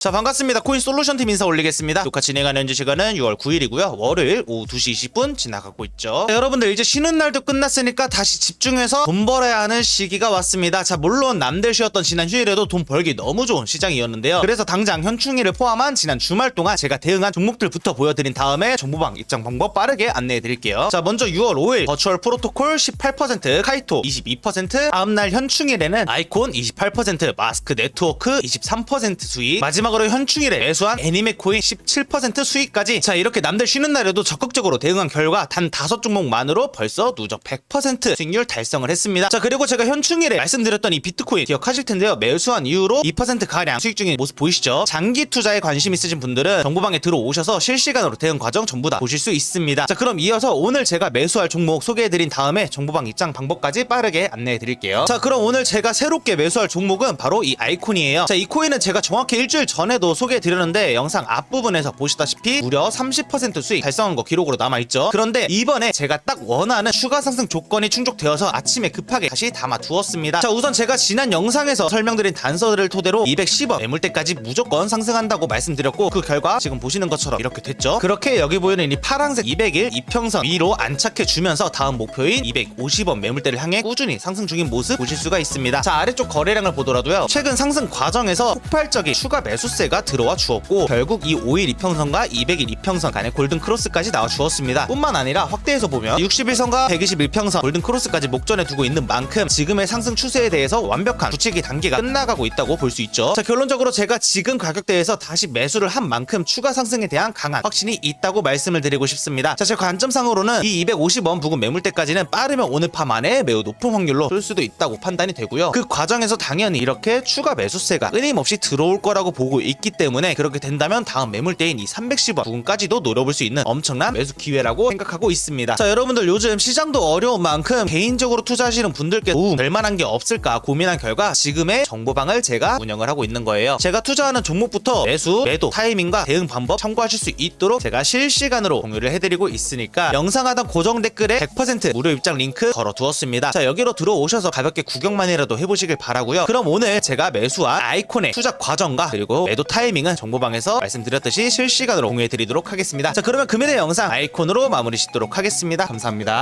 자 반갑습니다. 코인 솔루션 팀 인사 올리겠습니다. 녹화 진행하는 현재 시간은 6월 9일이고요. 월요일 오후 2시 20분 지나가고 있죠. 자, 여러분들 이제 쉬는 날도 끝났으니까 다시 집중해서 돈 벌어야 하는 시기가 왔습니다. 자 물론 남들 쉬었던 지난 휴일에도 돈 벌기 너무 좋은 시장이었는데요. 그래서 당장 현충일을 포함한 지난 주말 동안 제가 대응한 종목들부터 보여드린 다음에 정보방 입장 방법 빠르게 안내해 드릴게요. 자 먼저 6월 5일 버추얼 프로토콜 18% 카이토 22% 다음날 현충일에는 아이콘 28% 마스크 네트워크 23% 수익 마지막 으로 현충일에 매수한 애니메 코인 17% 수익까지. 자 이렇게 남들 쉬는 날에도 적극적으로 대응한 결과 단 다섯 종목만으로 벌써 누적 100% 수익률 달성을 했습니다. 자 그리고 제가 현충일에 말씀드렸던 이 비트코인 기억하실 텐데요. 매수한 이후로 2% 가량 수익 중인 모습 보이시죠? 장기 투자에 관심 있으신 분들은 정보방에 들어오셔서 실시간으로 대응 과정 전부 다 보실 수 있습니다. 자 그럼 이어서 오늘 제가 매수할 종목 소개해드린 다음에 정보방 입장 방법까지 빠르게 안내해 드릴게요. 자 그럼 오늘 제가 새롭게 매수할 종목은 바로 이 아이콘이에요. 자 이 코인은 제가 정확히 일주일 전 에도 소개해 드렸는데 영상 앞부분에서 보시다시피 무려 30% 수익 달성한 거 기록으로 남아있죠. 그런데 이번에 제가 딱 원하는 추가 상승 조건이 충족되어서 아침에 급하게 다시 담아 두었습니다. 자 우선 제가 지난 영상에서 설명드린 단서들을 토대로 210원 매물대까지 무조건 상승한다고 말씀드렸고 그 결과 지금 보시는 것처럼 이렇게 됐죠. 그렇게 여기 보이는 이 파란색 200일 이평선 위로 안착해 주면서 다음 목표인 250원 매물대를 향해 꾸준히 상승 중인 모습 보실 수가 있습니다. 자 아래쪽 거래량을 보더라도요. 최근 상승 과정에서 폭발적인 추가 매수 세가 들어와 주었고 결국 이 5일 이평선과 200일 이평선 간의 골든 크로스까지 나와 주었습니다. 뿐만 아니라 확대해서 보면 61선과 121평선 골든 크로스까지 목전에 두고 있는 만큼 지금의 상승 추세에 대해서 완벽한 부채기 단계가 끝나가고 있다고 볼 수 있죠. 자 결론적으로 제가 지금 가격대에서 다시 매수를 한 만큼 추가 상승에 대한 강한 확신이 있다고 말씀을 드리고 싶습니다. 자 제 관점상으로는 이 250원 부근 매물대까지는 빠르면 오늘 밤 안에 매우 높은 확률로 쏠 수도 있다고 판단이 되고요. 그 과정에서 당연히 이렇게 추가 매수세가 끊임없이 들어올 거라고 보고 있기 때문에 그렇게 된다면 다음 매물대인 이 310원 부근까지도 노려볼 수 있는 엄청난 매수 기회라고 생각하고 있습니다. 자 여러분들 요즘 시장도 어려운 만큼 개인적으로 투자하시는 분들께 도움 될 만한 게 없을까 고민한 결과 지금의 정보방을 제가 운영을 하고 있는 거예요. 제가 투자하는 종목부터 매수, 매도, 타이밍과 대응 방법 참고하실 수 있도록 제가 실시간으로 공유를 해드리고 있으니까 영상 하단 고정 댓글에 100% 무료 입장 링크 걸어두었습니다. 자 여기로 들어오셔서 가볍게 구경만이라도 해보시길 바라고요. 그럼 오늘 제가 매수한 아이콘의 투자 과정과 그리고 매도 타이밍은 정보방에서 말씀드렸듯이 실시간으로 공유해드리도록 하겠습니다. 자 그러면 금일의 영상 아이콘으로 마무리 짓도록 하겠습니다. 감사합니다